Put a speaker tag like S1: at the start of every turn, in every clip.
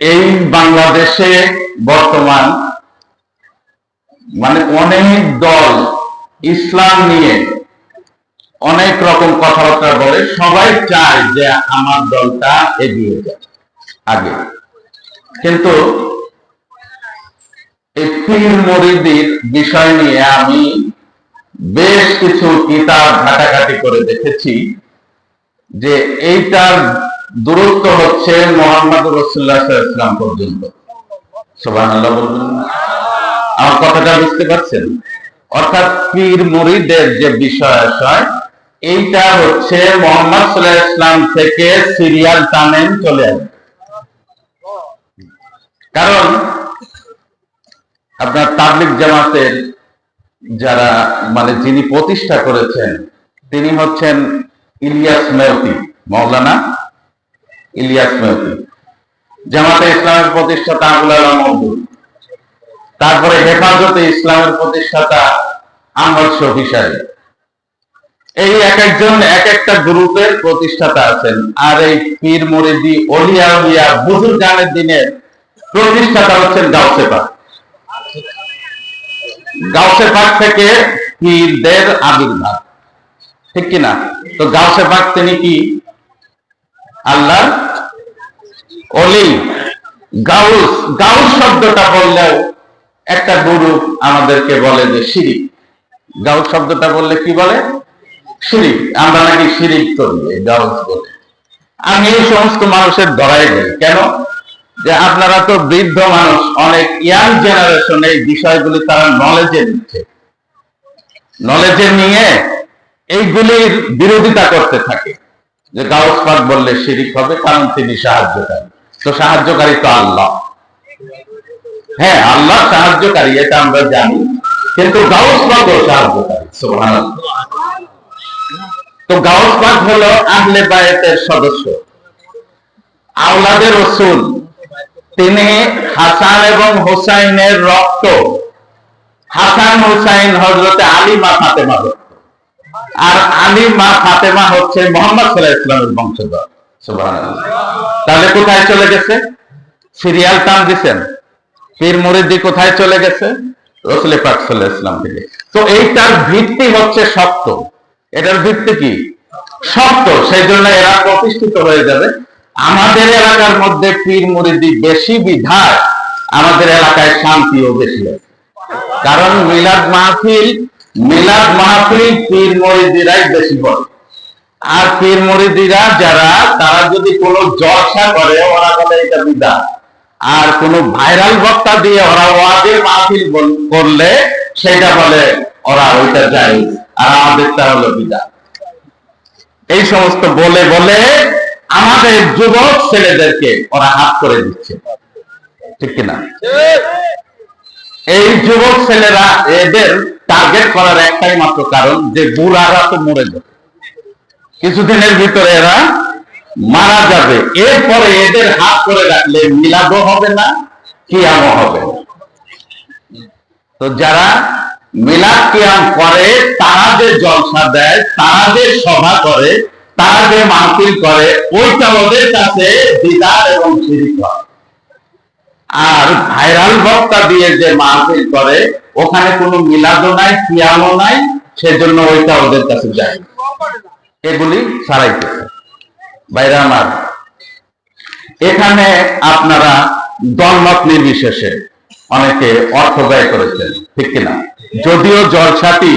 S1: এই বাংলাদেশে বর্তমান মানে অনেক দল ইসলাম নিয়ে অনেক রকম কথাবার্তা বলে, সবাই চায় যে আমার দলটা এগিয়ে যায় আগে। কিন্তু বিষয় নিয়ে আমি বেশ কিছু কিতাব ঘাটাঘাটি করে দেখেছি যে এইটার দূরত্ব হচ্ছে মোহাম্মদ রসুল্লাহ ইসলাম পর্যন্ত। সোবান আল্লাহ বলবেন? আমার কথাটা বুঝতে পারছেন? অর্থাৎ পীর মুরিদের যে বিষয় আশয়, এইটা হচ্ছে মোহাম্মদ সাল্লাহ ইসলাম থেকে সিরিয়াল টানেন চলে আসবে কারণ আপনার তাবলিক জামাতের যারা মানে যিনি প্রতিষ্ঠা করেছেন, তিনি হচ্ছেন ইলিয়াস মেয়তি মৌলানা ইলিয়াস মেয়তি জামাতে ইসলামের প্রতিষ্ঠাতা আবুল আলম মহবুব তারপরে হেফাজতে ইসলামের প্রতিষ্ঠাতা আহমদ শফি সাহেব। এই এক একজন এক একটা গ্রুপের প্রতিষ্ঠাতা আছেন। আর এই পীর মুরিদি অলিয়া উলিয়া বুজুর গানের দিনের প্রতিষ্ঠাতা হচ্ছেন গাউসে পাক থেকে পীরদের আবির্ভাব। ঠিক কিনা? তো গাউসে পাক তিনি কি? আল্লাহ অলি। গাউস গাউস শব্দটা বললেও একটা গুরু আমাদেরকে বলে যে শিরিক। গাউস শব্দটা বললে কি বলে? আমরা নাকি করি গাউস বলে। আমি এই সমস্ত মানুষের ধরাই যাই কেন? যে আপনারা তো বৃদ্ধ মানুষ, অনেক ইয়াং জেনারেশন এই বিষয়গুলি তারা নলেজে নিচ্ছে। নলেজে নিয়ে এইগুলির বিরোধিতা করতে থাকে। যে গাউস পাক বললে শিরিক হবে, কারণ তিনি সাহায্যকারী। তো সাহায্যকারী তো আল্লাহ। হ্যাঁ আল্লাহ সাহায্যকারী, এটা আমরা জানি। কিন্তু গাউস পাকও সাহায্যকারী, সুবহানাল্লাহ। তো গাউস পাক হলো আহলে বায়াতের সদস্য। আওলাদের রসুল, তিনি হাসান এবং হোসাইনের রক্ত। হাসান হোসাইন হজরতে আলী মা ফাতেমা আর আলী মা ফাতেমা হচ্ছে মোহাম্মদ সাল্লাহ ইসলামের বংশধর। তাহলে কোথায় চলে গেছে? সিরিয়াল টান দিছেন। পীর মুরিদি কোথায় চলে গেছে? পাক সাল্লাহ ইসলাম থেকে। তো এইটার ভিত্তি হচ্ছে এটার ভিত্তি কি? সত্য সেই জন্য এরা প্রতিষ্ঠিত হয়ে যাবে। আমাদের এলাকার মধ্যে পীর মুরিদি বেশি বিধায়। আমাদের এলাকায় শান্তিও বেশি আছে। কারণ মিলাদ মাহফিল মিলাদ মাহফিল পীর মরিদিরাই বেশি বলে আর পীর মরিদিরা যারা তারা যদি কোনো জলসা করে ওরা বলে এটা বিদা। আর কোন ভাইরাল বক্তা দিয়ে ওরা ওয়াজের মাহফিল করলে সেটা বলে ওরা ওইটা যায় আর আমাদেরটা হলো বিদা। এই সমস্ত বলে বলে আমাদের যুবক ছেলেদেরকে ওরা হাত করে দিচ্ছে। ঠিক কিনা? এই যুবক ছেলেরা এদের টার্গেট করার একটাই মাত্র কারণ যে বুড়ারা তো মরে যাবে। কিছুদিনের ভিতরে এরা মারা যাবে। এরপরে এদের হাত করে রাখলে মিলাদও হবে না, কিয়ামও হবে তো যারা মিলাদ কিয়াম করে, তারা যে জলসা দেয়, তারা যে সভা করে, তারা যে মাহফিল করে, ওইটা ওদের কাছে দিদার এবং শিরিক হয়। আর ভাইরাল বক্তা দিয়ে যে মাহফিল করে, ওখানে কোনো মিলাদও নাই কিয়ামও নাই, সেজন্য ওইটা ওদের কাছে যায়। এগুলি আমার, এখানে আপনারা দলমত নির্বিশেষে অনেকে অর্থ ব্যয় করেছেন, ঠিক কিনা? যদিও জলসাটি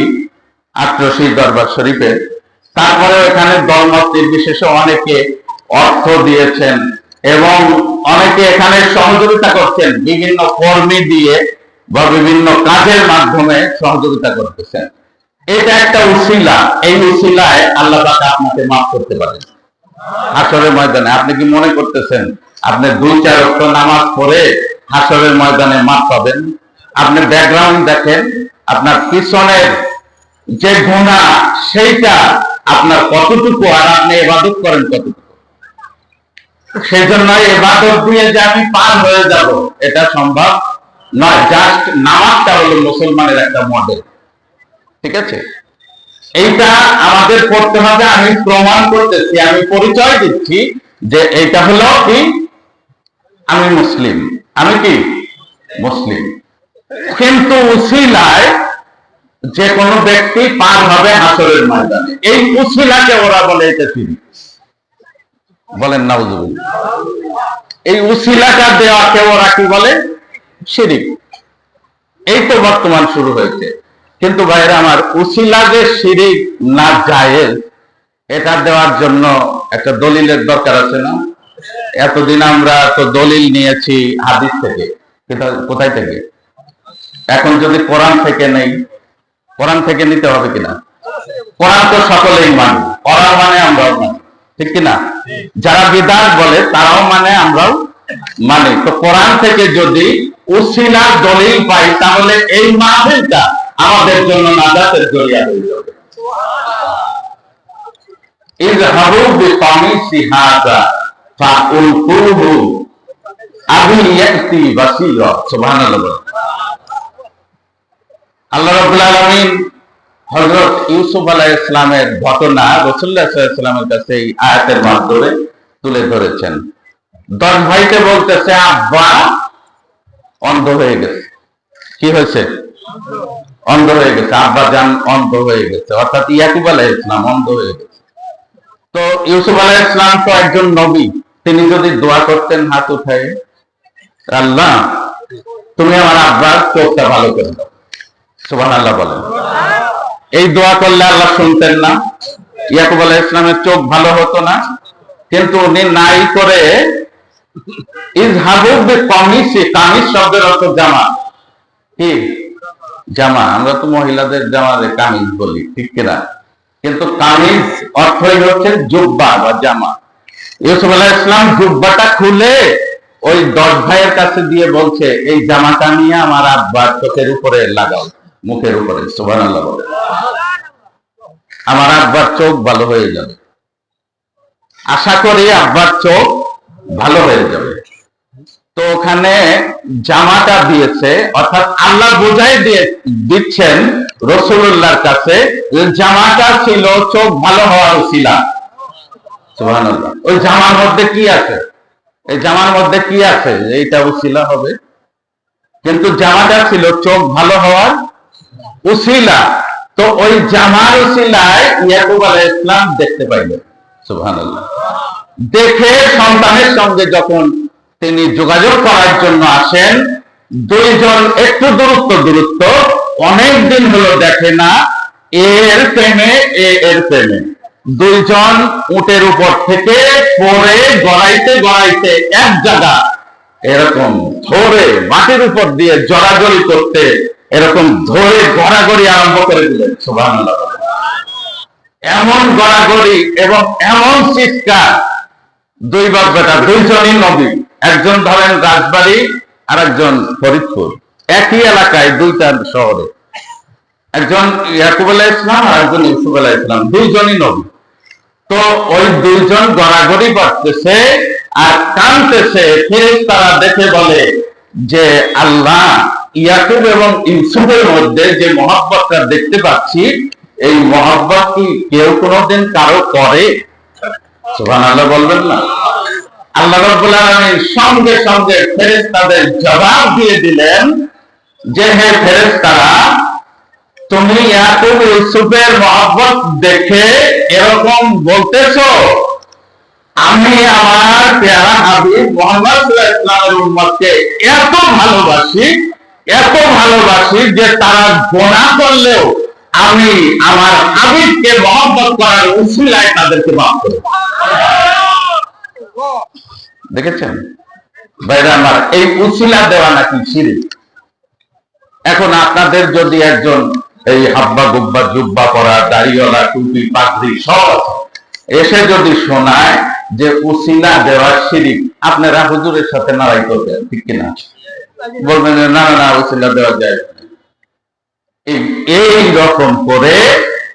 S1: আটরশি দরবার শরীফে তারপরে এখানে দলমত নির্বিশেষে অনেকে অর্থ দিয়েছেন এবং অনেকে এখানে সহযোগিতা করছেন, বিভিন্ন কর্মী দিয়ে বা বিভিন্ন কাজের মাধ্যমে সহযোগিতা করতেছেন। এটা একটা উসিলা। এই উসিলায় আল্লাহ আপনাকে মাফ করতে পারেন। হাসরের ময়দানে আপনি কি মনে করতেছেন, আপনি দুই, চার অক্ট নামাজ পড়ে হাসরের ময়দানে মাফ পাবেন? আপনি ব্যাকগ্রাউন্ড দেখেন, আপনার পিছনের যে গুণা সেইটা আপনার কতটুকু আর আপনি এবাদত করেন কতটুকু? এটা হলো মুসলমানের একটা মডেল ঠিক আছে? এইটা আমাদের হবে, আমি প্রমাণ করতেছি, আমি পরিচয় দিচ্ছি যে হলো কি? আমি মুসলিম। আমি কি? মুসলিম। কিন্তু যে কোনো ব্যক্তি পার হবে হাসরের ময়দানে। এই উসিলাকে ওরা বলে এটা বলেন, নাউজুবিল্লাহ। এই উসিলাটা দেওয়াকে ওরা কি বলে? শিরিক। এই তো বর্তমান শুরু হয়েছে। কিন্তু ভাইরা আমার উসিলা যে শিরিক না জায়েজ, এটা দেওয়ার জন্য একটা দলিলের দরকার আছে না? এতদিন আমরা তো দলিল নিয়েছি হাদিস থেকে। কোথায় থেকে? এখন যদি কোরআন থেকে নেই, কোরআন থেকে নিতে হবে কিনা? কোরআন তো সকলেই মানে কোরআন মানে আমরাও মানি। ঠিক কিনা যারা বিদাত বলে, তারাও মানে আমরাও মানে। তো কোরআন থেকে যদি উসিলা দলিল পাই, তাহলে এই মাহফিলটা আমাদের জন্য নাজাতের জরিয়া হয়ে যাবে। সুবহানাল্লাহ। আল্লাহ হযরত ইউসুফ আলাইহিস সালামের ঘটনা সাল্লামের কাছে এই আয়াতের মাধ্যমে তুলে ধরেছেন। দশ ভাইকে বলতেছে, আব্বা, অন্ধ হয়ে গেছে। কি হয়েছে? অন্ধ হয়ে গেছে। আব্বা জান, অন্ধ হয়ে গেছে। অর্থাৎ ইয়াকুব আলাইহিস সালাম অন্ধ হয়ে গেছে। তো ইউসুফ আলাইহিস সালাম তো একজন নবী। তিনি যদি দোয়া করতেন, হাত উঠায়, আল্লাহ, তুমি আমার আব্বার চোখটা ভালো করে দাও। সুবহান আল্লাহ বলেন। এই দোয়া করলে আল্লাহ শুনতেন না। ইয়াকুব আলাহ ইসলামের চোখ ভালো হতো না। কিন্তু উনি নাই করে জুব্বা বা জামা। জুব্বাটা খুলে ওই দশ ভাইয়ের কাছে দিয়ে বলছে, এই জামাটা নিয়ে আমার আব্বার চোখের উপরে লাগাও। মুখের উপরে সুবান আল্লাহ বলে। আমার আব্বার চোখ ভালো হয়ে যাবে। আশা করি আব্বার চোখ ভালো হয়ে যাবে। তো ওখানে জামাটা দিয়েছে, অর্থাৎ আল্লাহ বোঝাই দিয়ে দিচ্ছেন রসুল্লাহর কাছে জামাটা ছিল, চোখ ভালো হওয়ার উচিলা ওই জামার মধ্যে কি আছে? এই জামার মধ্যে কি আছে? এইটা উসিলা হবে। কিন্তু জামাটা ছিল চোখ ভালো হওয়ার উসিলা। তো ওই জামার উসিলায় ইয়াকুব আলাইহিস ইসলাম দেখতে পাইলেন সুবহানাল্লাহ। দেখে সন্তানের সঙ্গে যখন তিনি যোগাযোগ করার জন্য আসেন, দুইজন একটু দূরত্ব দূরত্ব, অনেক দিন হলো দেখে না এর প্রেমে, এ এর প্রেমে। দুইজন উটের উপর থেকে পরে গড়াইতে গড়াইতে এক জায়গা, এরকম ধরে মাটির উপর দিয়ে জড়াজড়ি করতে এরকম ধরে গড়াগড়ি আরম্ভ করে দিলেন, সুবহানাল্লাহ। এমন গড়াগড়ি এবং এমন চিৎকার, দুই বাপ বেটা, দুইজনই নবী, একজন ধরেন রাজবাড়ি আর একজন ফরিদপুর। একই এলাকায় দুইটা শহরে। একজন ইয়াকুব আলাহ ইসলাম আর একজন ইউসুফ আলাহ ইসলাম, দুইজনই নবী। তো ওই দুইজন গড়াগড়ি করতেছে আর কানতেছে তারা দেখে বলে যে, আল্লাহ ইয়াকুব এবং ইউসুফের মধ্যে যে মহাব্বতটা দেখতে পাচ্ছি, এই মহাব্বত কি কেউ কোনোদিন কারও করে? আল্লাহ বলবেন না। আল্লাহ রাব্বুল আলামিন সঙ্গে সঙ্গে ফেরেশতাদের জবাব দিয়ে দিলেন যে, হে ফেরেশতারা, তুমি ইয়াকুব, ইউসুফের মহব্বত দেখে এরকম বলতেছো? আমি আমার পেয়ারা হাবিব মোহাম্মদ ইসলামের উম্মতকে এত ভালোবাসি এত ভালোবাসি যে তারা গোনা করলেও আমি আমার হাবিবকে মহব্বত করার উসিলায় তাদেরকে মাফ করে। দেখেছেন? আমার, এই উসিলা দেওয়া নাকি সিঁড়ি এখন আপনাদের যদি একজন এই হাব্বা গুব্বা জুব্বা পরা, দাড়িওয়ালা, টুপি, পাগড়ি সব এসে যদি শোনায় যে উসিলা দেওয়া শিরিক, আপনারা হুজুরের সাথে নাড়াই করবেন, ঠিক কিনা? বলবেন না না না, উসিলা দেওয়া যায় এই- রকম করে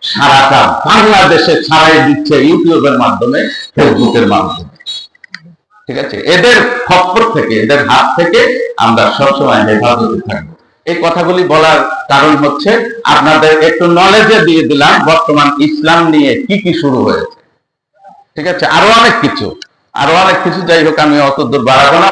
S1: সারাটা বাংলাদেশে ছাড়াই দিচ্ছে ইউটিউবের মাধ্যমে, ফেসবুকের মাধ্যমে। ঠিক আছে? এদের খপ্পর থেকে, এদের হাত থেকে আমরা সবসময় হেফাজতে থাকব। এই কথাগুলি বলার কারণ হচ্ছে, আপনাদের একটু নলেজে দিয়ে দিলাম, বর্তমান ইসলাম নিয়ে কি কি শুরু হয়েছে। ঠিক আছে? আরও অনেক কিছু। আরও অনেক কিছু, যাই হোক, আমি অত দূর বাড়াবো না।